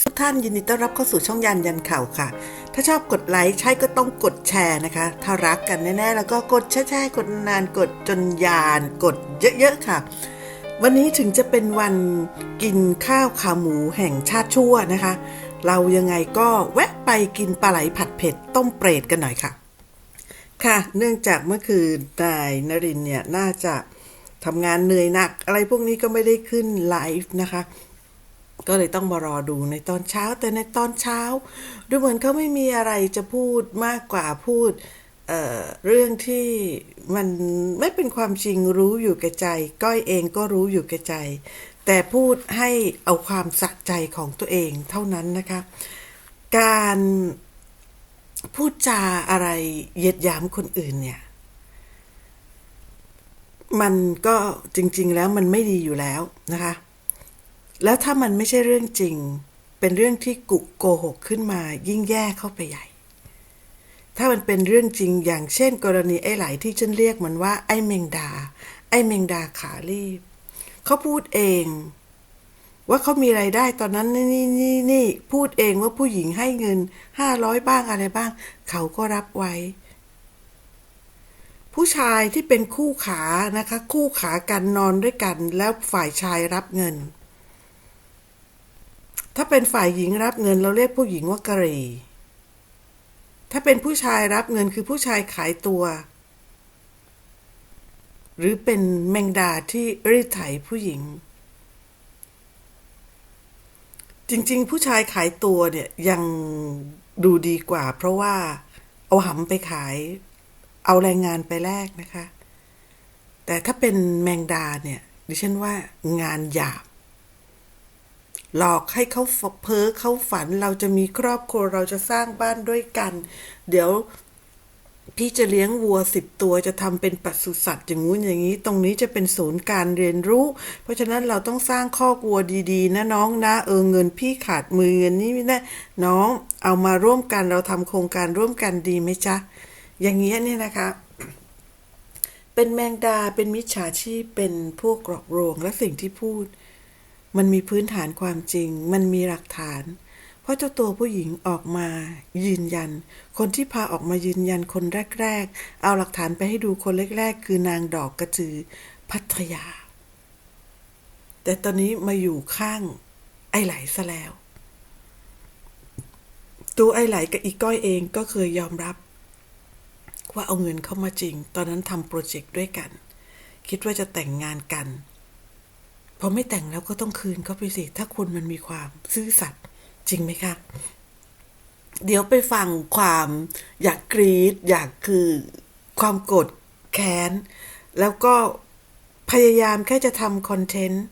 ทุกท่านยินดีต้อนรับเข้าสู่ช่องยันยันข่าวค่ะ ถ้าชอบกดไลค์ใช่ก็ต้องกดแชร์นะคะ ถ้ารักกันแน่ๆ แล้วก็กดแชร์ๆกดนานกดจนยานกดเยอะๆค่ะ วันนี้ถึงจะเป็นวันกินข้าวขาหมูแห่งชาติชั่วนะคะ เรายังไงก็แวะไปกินปลาไหลผัดเผ็ดต้มเปรตกันหน่อยค่ะ ค่ะ เนื่องจากเมื่อคืนนายนรินทร์เนี่ยน่าจะทำงานเหนื่อยหนัก อะไรพวกนี้ก็ไม่ได้ขึ้นไลฟ์นะคะ ก็เลยต้องมารอดูในตอนเช้า แต่ในตอนเช้า ดูเหมือนเขาไม่มีอะไรจะพูดมากกว่าพูดเเรื่องที่มันไม่เป็นความจริงรู้อยู่แก่ใจ ก้อยเองก็รู้อยู่แก่ใจ แต่พูดให้เอาความสักใจของตัวเองเท่านั้นนะคะ การพูดจาอะไรเยียดยามคนอื่นเนี่ย มันก็จริง ๆ แล้วมันไม่ดีอยู่แล้วนะคะ แล้วถ้ามันไม่ใช่เรื่องจริง เป็นเรื่องที่กุโกหกขึ้นมายิ่งแย่เข้าไปใหญ่ ถ้ามันเป็นเรื่องจริงอย่างเช่น กรณีไอ้ไหลที่ฉันเรียกมันว่า ไอ้เมงดา ไอ้เมงดาขารีบเขาพูดเองว่าเขามีไรายได้ตอนนั้นนี่นี่นี่นี่พูดเองว่าผู้หญิงให้เงินห้าร้อยบ้างอะไรบ้าง เขาก็รับไว้ ผู้ชายที่เป็นคู่ขานะคะ คู่ขากันนอนด้วยกันแล้วฝ่ายชายรับเงิน ถ้าเป็นฝ่ายหญิงรับเงินเราเรียกผู้หญิงว่ากะรี ถ้าเป็นผู้ชายรับเงินคือผู้ชายขายตัว หรือเป็นแมงดาที่รีดไถผู้หญิง จริงๆ ผู้ชายขายตัวเนี่ยยังดูดีกว่า เพราะว่าเอาหำไปขาย เอาแรงงานไปแลกนะคะ แต่ถ้าเป็นแมงดาเนี่ย ดิฉันว่างานหยาบ หลอกให้เขาเพ้อเขาฝันเราจะมีครอบครัวเราจะสร้างบ้านด้วยกัน เดี๋ยวพี่จะเลี้ยงวัวสิบตัวจะทำเป็นปศุสัตว์อย่างงู้นอย่างนี้ ตรงนี้จะเป็นศูนย์การเรียนรู้ เพราะฉะนั้นเราต้องสร้างคอกวัวดีๆ นะน้องนะเออเงินพี่ขาดมือเงินนี้ไม่ได้น้องเอามาร่วมกันเราทำโครงการร่วมกันดีไหมจ๊ะ อย่างเงี้ยเนี่ยนะคะ เป็นแมงดาเป็นมิจฉาชีพเป็นพวกกรอกโรงและสิ่งที่พูด มันมีพื้นฐานความจริง มันมีหลักฐาน เพราะเจ้าตัวผู้หญิงออกมา ยืนยัน คนที่พาออกมายืนยันคนแรก ๆ เอาหลักฐานไปให้ดูคนแรก ๆ คือนางดอกกระจือพัทยา แต่ตอนนี้มาอยู่ข้าง ไอ้ไหลซะแล้ว ตัวไอ้ไหลกับอีก้อยเองก็เคยยอมรับ ว่าเอาเงินเข้ามาจริง ตอนนั้นทำโปรเจกต์ด้วยกัน คิดว่าจะแต่งงานกัน พอไม่แต่งแล้วก็ต้องคืนเขาไปสิ ถ้าคุณมันมีความซื่อสัตย์จริงไหมคะ เดี๋ยวไปฟังความอยากกรีด อยากคือความโกรธแค้น แล้วก็พยายามแค่จะทำคอนเทนต์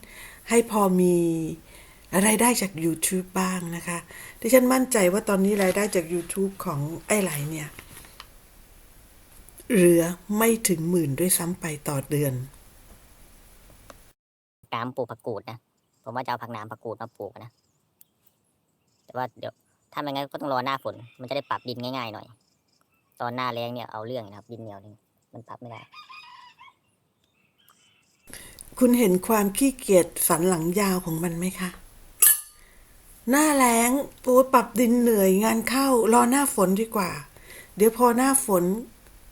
ให้พอมีรายได้จาก YouTube บ้างนะคะดิฉันมั่นใจว่าตอนนี้รายได้จาก YouTube ของไอ้ไหลเนี่ยเหลือไม่ถึงหมื่นด้วยซ้ำไปต่อเดือน น้ำปลูกผักกูดนะผมว่าจะเอาผักน้ำผักกูดมาปลูกนะแต่ว่าเดี๋ยวถ้าไม่งั้นก็ต้องรอหน้าฝน มันจะได้ปรับดินง่ายๆหน่อย ตอนหน้าแล้งเนี่ยเอาเรื่องนะครับ ดินเหนียวนี่มันปรับไม่ได้ คุณเห็นความขี้เกียจสันหลังยาวของมันไหมคะ หน้าแล้งปูปรับดินเหนื่อยงานเข้ารอหน้าฝนดีกว่า เดี๋ยวพอหน้าฝน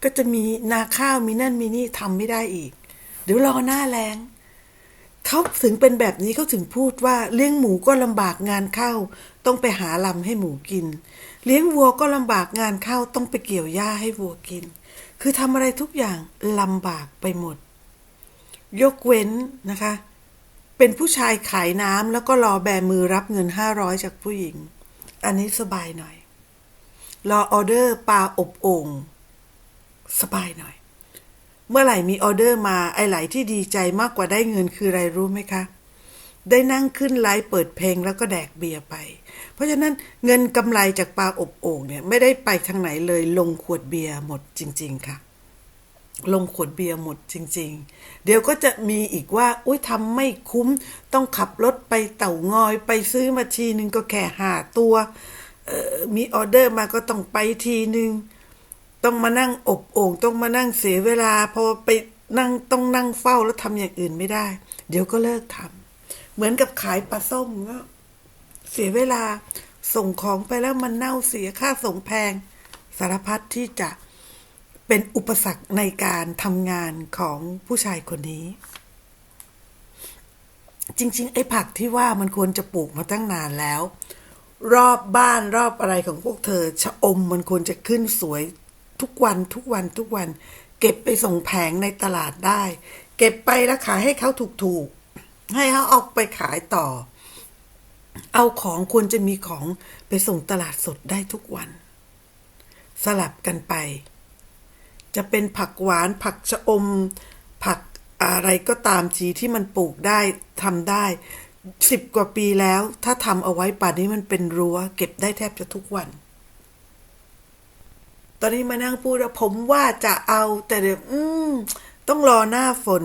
ก็จะมีนาข้าวมีนั่นมีนี่ทำไม่ได้อีก เดี๋ยวรอหน้าแล้ง เขาถึงเป็นแบบนี้เขาถึงพูดว่าเลี้ยงหมูก็ลำบากงานเข้า ต้องไปหาลำให้หมูกิน เลี้ยงวัวก็ลำบากงานเข้าต้องไปเกี่ยวหญ้าให้วัวกิน คือทำอะไรทุกอย่างลำบากไปหมด ยกเว้นนะคะ เป็นผู้ชายขายน้ำแล้วก็รอแบมือรับเงินห้าร้อยจากผู้หญิง อันนี้สบายหน่อย รอออเดอร์ปลาอบโอ่งสบายหน่อย เมื่อไหร่มีออเดอร์มาไอไหลที่ดีใจมากกว่าได้เงินคืออะไรรู้ไหมคะ ได้นั่งขึ้นไลฟ์เปิดเพลงแล้วก็แดกเบียร์ไป เพราะฉะนั้นเงินกำไรจากปลาอบโอ่งเนี่ยไม่ได้ไปทางไหนเลยลงขวดเบียร์หมดจริง ๆ ค่ะ ลงขวดเบียร์หมดจริง ๆ เดี๋ยวก็จะมีอีกว่าอุ้ยทำไม่คุ้ม ต้องขับรถไปเต่างอยไปซื้อมาทีนึงก็แค่หาตัวมีออเดอร์มาก็ต้องไปทีนึง ต้องมานั่งอบโอ่งต้องมานั่งเสียเวลา พอไปนั่งต้องนั่งเฝ้าแล้วทำอย่างอื่นไม่ได้ เดี๋ยวก็เลิกทำเหมือนกับขายปลาส้มก็เสียเวลาส่งของไปแล้วมันเน่าเสียค่าส่งแพง สารพัดที่จะเป็นอุปสรรคในการทำงานของผู้ชายคนนี้ จริง ๆ ไอ้ผักที่ว่ามันควรจะปลูกมาตั้งนานแล้ว รอบบ้านรอบอะไรของพวกเธอชะอมมันควรจะขึ้นสวย ทุกวันทุกวันทุกวัน เก็บไปส่งแผงในตลาดได้ เก็บไปแล้วขายให้เขาถูกๆ ให้เขาเอาไปขายต่อ เอาของควรจะมีของไปส่งตลาดสดได้ทุกวัน สลับกันไป จะเป็นผักหวานผักชะอม ผักอะไรก็ตามทีที่มันปลูกได้ทำได้สิบกว่าปีแล้ว ถ้าทำเอาไว้ป่านนี้มันเป็นรั้ว เก็บได้แทบจะทุกวัน ตอนนี้มานั่งพูดว่าผมว่าจะเอาแต่เดี๋ยวอืมต้องรอหน้าฝน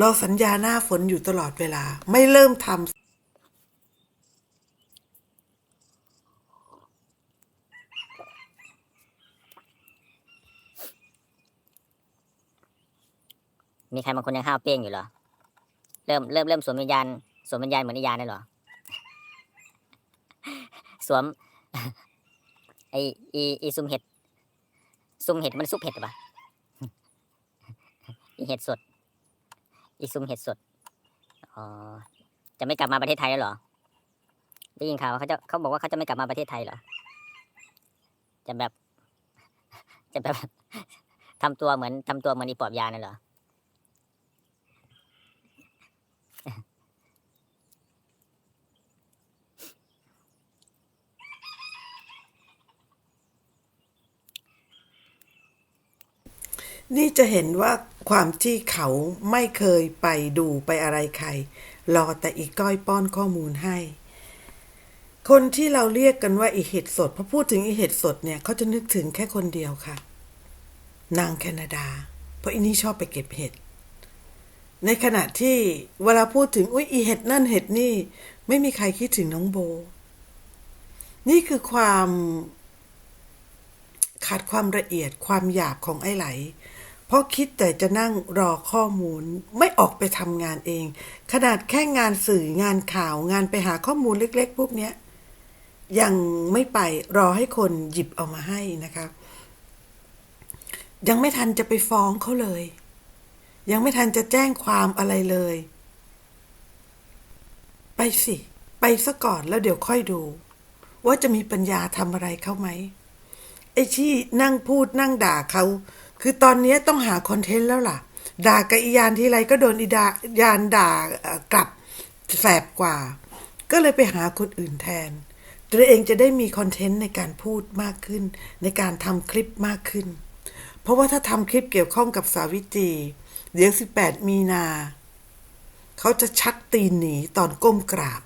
รอสัญญาหน้าฝนอยู่ตลอดเวลา ไม่เริ่มทำมีใครบางคนยังห้าวเป้งอยู่เหรอ เริ่มเริ่มเริ่มสวมวิญญาณสวมวิญญาณเหมือนนิยายได้เหรอ สวมไออีอีซุมเห็ด ซุ่มเห็ดมันซุปเห็ดหรือเปล่าอีเห็ดสด อีซุ่มเห็ดสดอ๋อจะไม่กลับมาประเทศไทยแล้วเหรอได้ยินข่าวเขาจะเขาบอกว่าเขาจะไม่กลับมาประเทศไทยเหรอจะแบบ จะแบบทำตัวเหมือนทำตัวเหมือนอีปอบยานั่นเหรอ นี่จะเห็นว่าความที่เขาไม่เคยไปดูไปอะไรใคร รอแต่อีก้อยป้อนข้อมูลให้ คนที่เราเรียกกันว่าอีเห็ดสดพอพูดถึงอีเห็ดสดเนี่ยเขาจะนึกถึงแค่คนเดียวค่ะ นางแคนาดา เพราะอีนี่ชอบไปเก็บเห็ด ในขณะที่เวลาพูดถึงอุ้ยอีเห็ดนั่นเห็ดนี่ ไม่มีใครคิดถึงน้องโบ นี่คือความขาดความละเอียดความหยาบของไอ้ไหล ราะคิดแต่จะนั่งรอข้อมูลไม่ออกไปทำงานเอง ขนาดแค่งานสื่องานข่าวงานไปหาข้อมูลเล็ก ๆ พวกเนี้ยยังไม่ไปรอให้คนหยิบเอามาให้นะคะ ยังไม่ทันจะไปฟ้องเขาเลย ยังไม่ทันจะแจ้งความอะไรเลย ไปสิ ไปซะก่อนแล้วเดี๋ยวค่อยดู ว่าจะมีปัญญาทำอะไรเขาไหมไอ้ที่นั่งพูดนั่งด่าเขา คือตอนนี้ต้องหาคอนเทนต์แล้วล่ะ ด่ากับอียานทีไรก็โดนอีดายานด่ากลับแสบกว่า ก็เลยไปหาคนอื่นแทน ตัวเองจะได้มีคอนเทนต์ในการพูดมากขึ้น ในการทำคลิปมากขึ้น เพราะว่าถ้าทำคลิปเกี่ยวข้องกับสาวิตรีเดี๋ยว18 มีนา เขาจะชักตีนหนีตอนก้มกราบ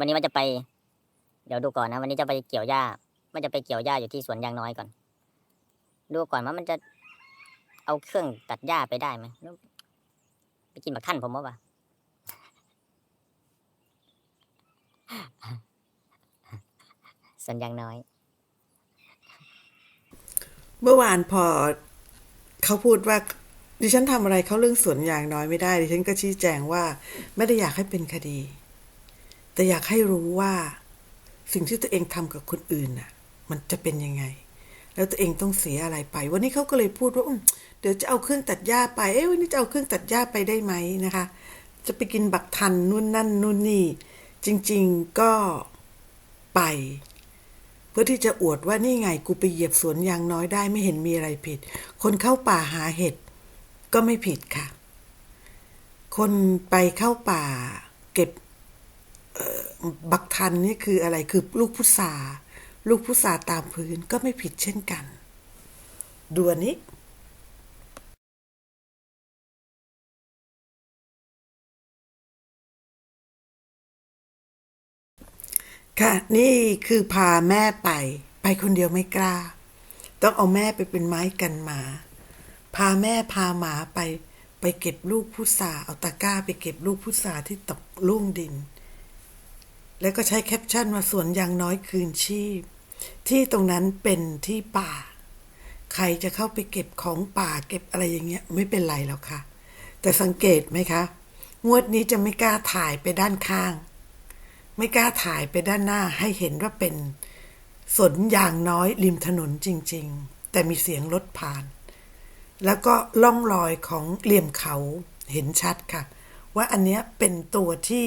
วันนี้ว่าจะไป เดี๋ยวดูก่อนนะ วันนี้จะไปเกี่ยวหญ้าว่าจะไปเกี่ยวหญ้าอยู่ที่สวนยางน้อยก่อน ดูก่อนว่ามันจะเอาเครื่องตัดหญ้าไปได้ไหมไปกินบักท่านผมว่าปะสวนยางน้อย เมื่อวานพอเขาพูดว่าดิฉันทำอะไรเขาเรื่องสวนยางน้อยไม่ได้ดิฉันก็ชี้แจงว่า ไม่ได้อยากให้เป็นคดี แต่อยากให้รู้ว่าสิ่งที่ตัวเองทำกับคนอื่นน่ะ มันจะเป็นยังไง แล้วตัวเองต้องเสียอะไรไป วันนี้เขาก็เลยพูดว่าเดี๋ยวจะเอาเครื่องตัดหญ้าไป เอ้ยวันนี้จะเอาเครื่องตัดหญ้าไปได้ไหมนะคะ จะไปกินบักทันนู่นนั่นนู่นนี่ จริง ๆก็ไป เพื่อที่จะอวดว่านี่ไงกูไปเหยียบสวนยางน้อยได้ไม่เห็นมีอะไรผิด คนเข้าป่าหาเห็ดก็ไม่ผิดค่ะ คนไปเข้าป่า เก็บ บักทันนี่คืออะไรคือลูกพุทราลูกพุทราตามพื้นก็ไม่ผิดเช่นกัน ดูอันนี้ ค่ะ นี่คือพาแม่ไป ไปคนเดียวไม่กล้า ต้องเอาแม่ไปเป็นไม้กันหมา พาแม่พาหมาไป ไปเก็บลูกพุทราเอาตะกร้าไปเก็บลูกพุทราที่ตกลุ่งดิน แล้วก็ใช้แคปชั่นว่าสวนยางน้อยคืนชีพ ที่ตรงนั้นเป็นที่ป่า ใครจะเข้าไปเก็บของป่าเก็บอะไรอย่างเงี้ยไม่เป็นไรแล้วค่ะ แต่สังเกตไหมคะ งวดนี้จะไม่กล้าถ่ายไปด้านข้าง ไม่กล้าถ่ายไปด้านหน้าให้เห็นว่าเป็นสวนยางน้อยริมถนนจริง ๆ แต่มีเสียงรถผ่าน แล้วก็ล่องรอยของเหลี่ยมเขาเห็นชัดค่ะ ว่าอันเนี้ยเป็นตัวที่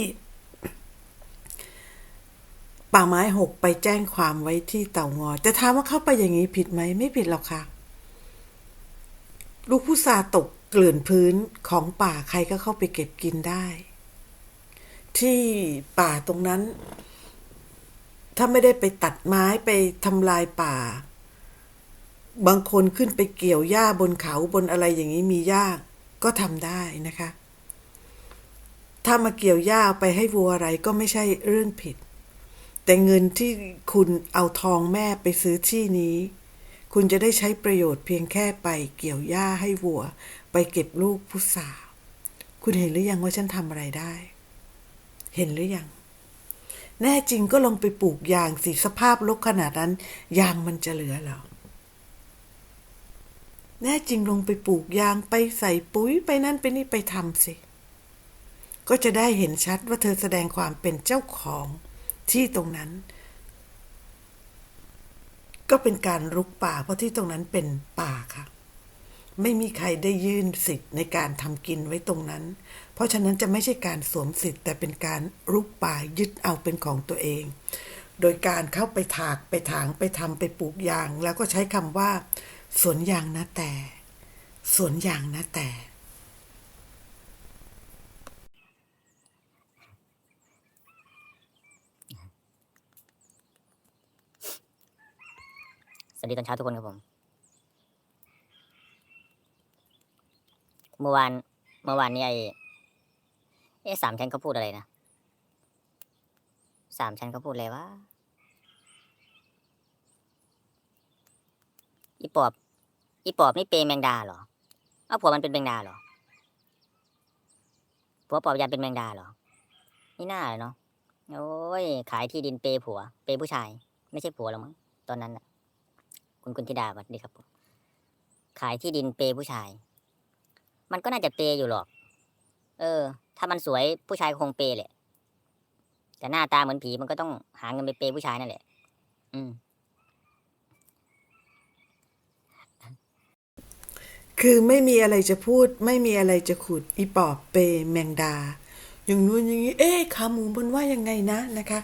ป่าไม้หกไปแจ้งความไว้ที่เต่างอยแต่ถามว่าเข้าไปอย่างนี้ผิดไหมไม่ผิดหรอกค่ะ ลูกผู้ซาตกเกลื่อนพื้นของป่าใครก็เข้าไปเก็บกินได้ ที่ป่าตรงนั้น ถ้าไม่ได้ไปตัดไม้ไปทำลายป่า บางคนขึ้นไปเกี่ยวหญ้าบนเขาบนอะไรอย่างนี้มีหญ้าก็ทำได้นะคะ ถ้ามาเกี่ยวหญ้าเอาไปให้วัวอะไรก็ไม่ใช่เรื่องผิด แต่เงินที่คุณเอาทองแม่ไปซื้อที่นี้ คุณจะได้ใช้ประโยชน์เพียงแค่ไปเกี่ยวหญ้าให้วัว ไปเก็บลูกพุทราว คุณเห็นหรือยังว่าฉันทำอะไรได้ เห็นหรือยัง แน่จริงก็ลงไปปลูกยางสิสภาพลกขนาดนั้น ยางมันจะเหลือหรอแน่จริงลงไปปลูกยางไปใส่ปุ๋ยไปนั่นไปนี่ไปทำสิ ก็จะได้เห็นชัดว่าเธอแสดงความเป็นเจ้าของ ที่ตรงนั้น ก็เป็นการรุกป่า เพราะที่ตรงนั้นเป็นป่าค่ะ ไม่มีใครได้ยื่นสิทธิ์ในการทำกินไว้ตรงนั้น เพราะฉะนั้นจะไม่ใช่การสวมสิทธิ์ แต่เป็นการรุกป่ายึดเอาเป็นของตัวเอง โดยการเข้าไปถากไปถางไปทำไปปลูกยาง แล้วก็ใช้คำว่าสวนยางนะแต่สวนยางนะแต่ วัสดีตอนเช้าทุกคนครับผม เมื่อวาน เมื่อวานนี้ไอ้เอ๊สามชั้นเขาพูดอะไรนะสามชั้นเขาพูดอะไรวะอีปอบ อีปอบนี่เปย์แมงดาเหรอ เอาผัวมันเป็นแมงดาเหรอ ผัวปอบยันเป็นแมงดาเหรอ นี่น่าเลยเนาะ โอ้ย ขายที่ดินเปย์ผัว เปย์ผู้ชาย ไม่ใช่ผัวหรอกมั้ง ตอนนั้นน่ะ คุณคุณธิดาสวัสดีครับผมขายที่ดินเปย์ผู้ชาย มันก็น่าจะเปย์อยู่หรอก เออ ถ้ามันสวยผู้ชายคงเปย์แหละ แต่หน้าตาเหมือนผีมันก็ต้องหาเงินไปเปย์ผู้ชายนั่นแหละ อืม คือไม่มีอะไรจะพูด ไม่มีอะไรจะขุด อีปอบเปแมงดา อย่างนู้นอย่างนี้ เอ๊ะขาหมูมันว่ายังไงนะนะคะ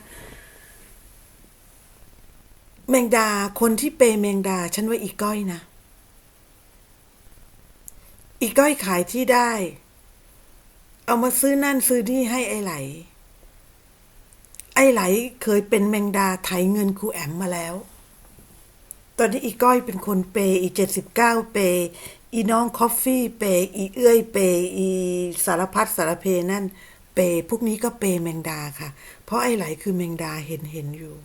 แมงดาคนที่เปแมงดา ฉันว่าอีก้อยนะ อีก้อยขายที่ได้ เอามาซื้อนั่นซื้อนี่ให้ไอ้ไหล ไอ้ไหลเคยเป็นแมงดาไถเงินครูแอมมาแล้ว ตอนนี้อีก้อยเป็นคนเปย์อีเจ็ดสิบเก้าเปย์อีน้องคอฟฟี่เปย์อีเอื้อยเปย์อีสารพัดสารเพนั่น เปย์พวกนี้ก็เปย์แมงดาค่ะ เพราะไอ้ไหลคือแมงดาเห็นเห็นอยู่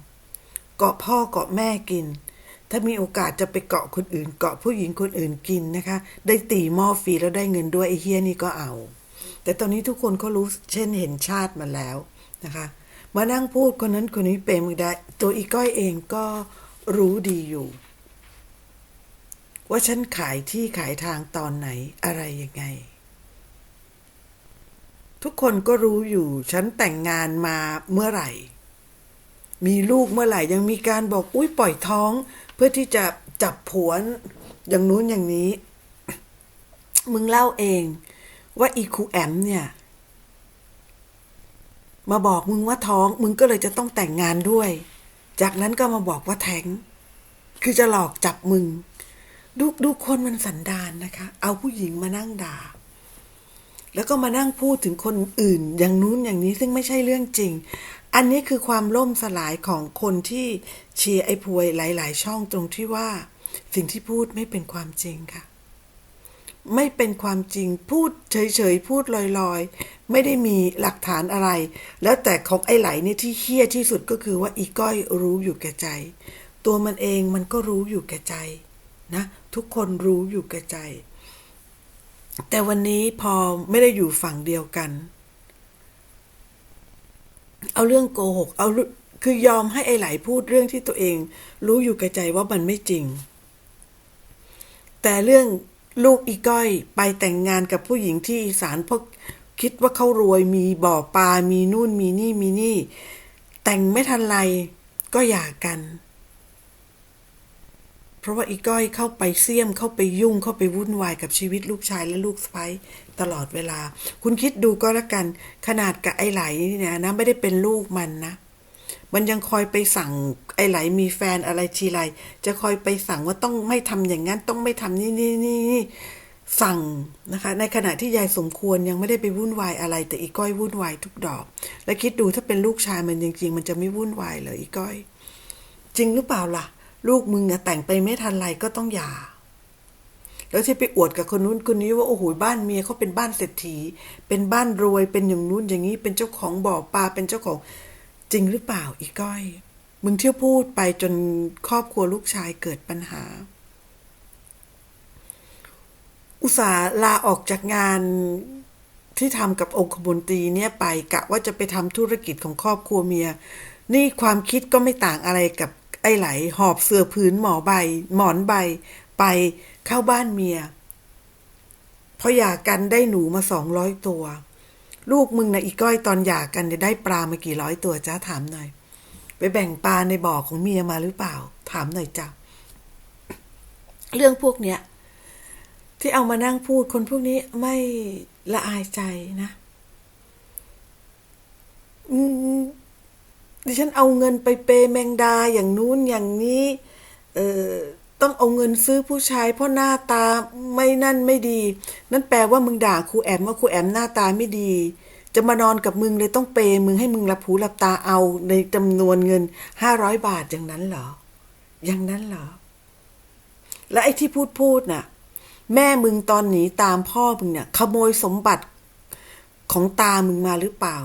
าะพ่อเกาะแม่กิน ถ้ามีโอกาสจะไปเกาะคนอื่น เกาะผู้หญิงคนอื่นกินนะคะ ได้ตีหม้อฟรีแล้วได้เงินด้วยไอ้เฮียนี่ก็เอา แต่ตอนนี้ทุกคนก็รู้เช่นเห็นชาติมาแล้วนะคะ มานั่งพูดคนนั้นคนนี้เปย์แมงดาตัวอีก้อยเองก็รู้ดีอยู่ ว่าฉันขายที่ขายทางตอนไหนอะไรยังไงทุกคนก็รู้อยู่ ฉันแต่งงานมาเมื่อไหร่ มีลูกเมื่อไหร่ยังมีการบอกอุ้ยปล่อยท้อง เพื่อที่จะจับผัวอย่างนู้นอย่างนี้ มึงเล่าเอง ว่าอีคูแอมเนี่ย มาบอกมึงว่าท้อง มึงก็เลยจะต้องแต่งงานด้วย จากนั้นก็มาบอกว่าแท้ง คือจะหลอกจับมึง ดูดูคนมันสันดานนะคะ เอาผู้หญิงมานั่งด่า แล้วก็มานั่งพูดถึงคนอื่น อย่างนู้นอย่างนี้ซึ่งไม่ใช่เรื่องจริง อันนี้คือความล่มสลายของคนที่เชียร์ไอ้พวยหลาย ๆ ช่องตรงที่ว่า สิ่งที่พูดไม่เป็นความจริงค่ะ ไม่เป็นความจริงพูดเฉย ๆ พูดลอย ๆ ไม่ได้มีหลักฐานอะไร แล้วแต่ของไอ้ไหลเนี่ยที่เฮี้ยที่สุดก็คือว่าอีก้อยรู้อยู่แก่ใจ ตัวมันเองมันก็รู้อยู่แก่ใจนะ ทุกคนรู้อยู่แก่ใจ แต่วันนี้พอไม่ได้อยู่ฝั่งเดียวกัน เอาเรื่องโกหก เอาคือยอมให้ไอ้ไหลพูดเรื่องที่ตัวเอง รู้อยู่กับใจว่ามันไม่จริง แต่เรื่องลูกอีก้อยไปแต่งงานกับผู้หญิงที่อีสานเพราะคิดว่าเขารวยมีบ่อปลา มีนู่นมีนี่มีนี่ แต่งไม่ทันไรก็หย่ากัน เพราะว่าอีก้อยเข้าไปเสี่ยมเข้าไปยุ่งเข้าไปวุ่นวายกับชีวิตลูกชายและลูกสะใภ้ตลอดเวลา คุณคิดดูก็แล้วกัน ขนาดกับไอ้ไหลนี่นี่ยนะไม่ได้เป็นลูกมันนะ มันยังคอยไปสั่งไอ้ไหลมีแฟนอะไรทีไร จะคอยไปสั่งว่าต้องไม่ทำอย่างนั้นต้องไม่ทำนี่นี่นี่นี่สั่งนะคะ ในขณะที่ยายสมควรยังไม่ได้ไปวุ่นวายอะไร แต่อีก้อยวุ่นวายทุกดอก แล้วคิดดูถ้าเป็นลูกชายมันจริง ๆ มันจะไม่วุ่นวายเลยอีก้อย จริงหรือเปล่าล่ะ ลูกมึงอะแต่งไปไม่ทันไรก็ต้องหย่า แล้วที่ไปอวดกับคนนู้นคนนี้ว่าโอ้โหบ้านเมียเขาเป็นบ้านเศรษฐี เป็นบ้านรวยเป็นอย่างนู้นอย่างนี้เป็นเจ้าของบ่อปลาเป็นเจ้าของ จริงหรือเปล่าอีก้อย มึงเที่ยวพูดไปจนครอบครัวลูกชายเกิดปัญหา อุตส่าห์ลาออกจากงานที่ทำกับองคมนตรีเนี่ยไปกะว่าจะไปทำธุรกิจของครอบครัวเมีย นี่ความคิดก็ไม่ต่างอะไรกับ ไอ้ไหลหอบเสื่อพื้นหมอใบ หมอนใบ ไปเข้าบ้านเมียพอหย่ากันได้หนูมาสองร้อยตัว ลูกมึงนะอีก้อยตอนหย่ากันเนี่ยได้ปลามากี่ร้อยตัวจ้าถามหน่อย ไปแบ่งปลาในบ่อของเมียมาหรือเปล่า ถามหน่อยจ้ะเรื่องพวกเนี้ย ที่เอามานั่งพูดคนพวกนี้ไม่ละอายใจนะอืม ดิฉันเอาเงินไปเปย์แมงดาอย่างนู้นอย่างนี้เออต้องเอาเงินซื้อผู้ชายเพราะหน้าตาไม่นั่นไม่ดี นั่นแปลว่ามึงด่าครูแอมว่าครูแอมหน้าตาไม่ดี จะมานอนกับมึงเลยต้องเปย์มึงให้มึงหลับหูหลับตาเอาในจำนวนเงินห้าร้อยบาทอย่างนั้นเหรอ อย่างนั้นเหรอ และไอ้ที่พูดพูดน่ะ แม่มึงตอนหนีตามพ่อมึงเนี่ยขโมยสมบัติของตามึงมาหรือเปล่า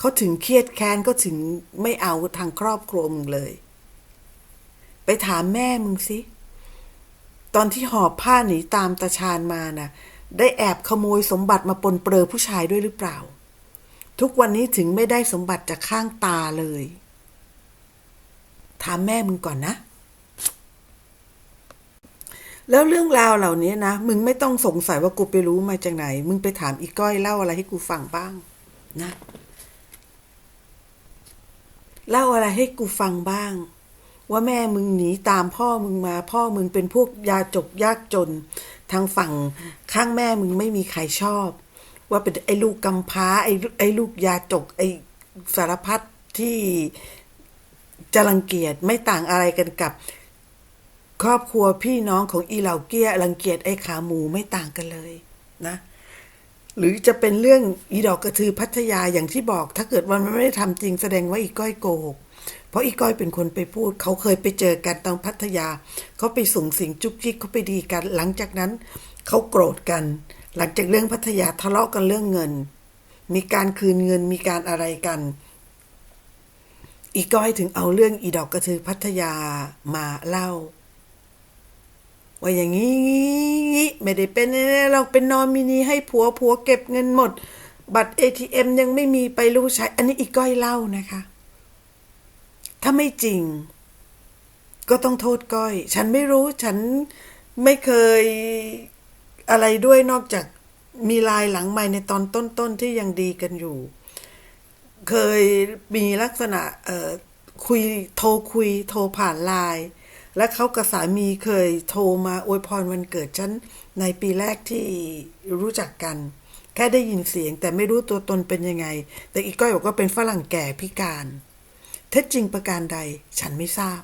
เขาถึงเครียดแค้นก็ถึงไม่เอาทางครอบครัวมึงเลย ไปถามแม่มึงสิ ตอนที่หอบผ้าหนีตามตาชาญมาน่ะ ได้แอบขโมยสมบัติมาปนเปื้อผู้ชายด้วยหรือเปล่า ทุกวันนี้ถึงไม่ได้สมบัติจากข้างตาเลย ถามแม่มึงก่อนนะแล้วเรื่องราวเหล่านี้นะ มึงไม่ต้องสงสัยว่ากูไปรู้มาจากไหน มึงไปถามอีก้อยเล่าอะไรให้กูฟังบ้าง นะ เล่าอะไรให้กูฟังบ้าง ว่าแม่มึงหนีตามพ่อมึงมา พ่อมึงเป็นพวกยาจกยากจน ทางฝั่งข้างแม่มึงไม่มีใครชอบ ว่าเป็นไอ้ลูกกำพร้าไอ้ไอ้ลูกยาจกไอ้สารพัดที่จะรังเกียจไม่ต่างอะไรกันกับ ครอบครัวพี่น้องของอีเหล่าเกี้ยรังเกียจไอ้ขาหมูไม่ต่างกันเลยนะ หรือจะเป็นเรื่องอีดอกกระทือพัทยาอย่างที่บอก ถ้าเกิดวันมันไม่ได้ทำจริงแสดงว่าอีก้อยโกหกเพราะอีก้อยเป็นคนไปพูด เขาเคยไปเจอกันตอนพัทยา เขาไปส่งสิ่งจุกจิกเขาไปดีกัน หลังจากนั้นเขาโกรธกัน หลังจากเรื่องพัทยาทะเลาะกันเรื่องเงิน มีการคืนเงินมีการอะไรกัน อีก้อยถึงเอาเรื่องอีดอกกระทือพัทยามาเล่า ว่าอย่างนี้ไม่ได้เป็นเราเป็นนอมินีให้ผัวผัวเก็บเงินหมด บัตร ATM ยังไม่มีไปรู้ใช้ อันนี้อีกก้อยเล่านะคะ ถ้าไม่จริง ก็ต้องโทษก้อย ฉันไม่รู้ฉันไม่เคยอะไรด้วยนอกจากมีลายหลังใหม่ในตอนต้นๆที่ยังดีกันอยู่ เคยมีลักษณะคุยโทรคุยโทรผ่านไลน์ และเขากับสามีเคยโทรมาอวยพรวันเกิดฉันในปีแรกที่รู้จักกัน แค่ได้ยินเสียงแต่ไม่รู้ตัวตนเป็นยังไง แต่อีกก้อยบอกว่าเป็นฝรั่งแก่พิการ เท็จจริงประการใดฉันไม่ทราบ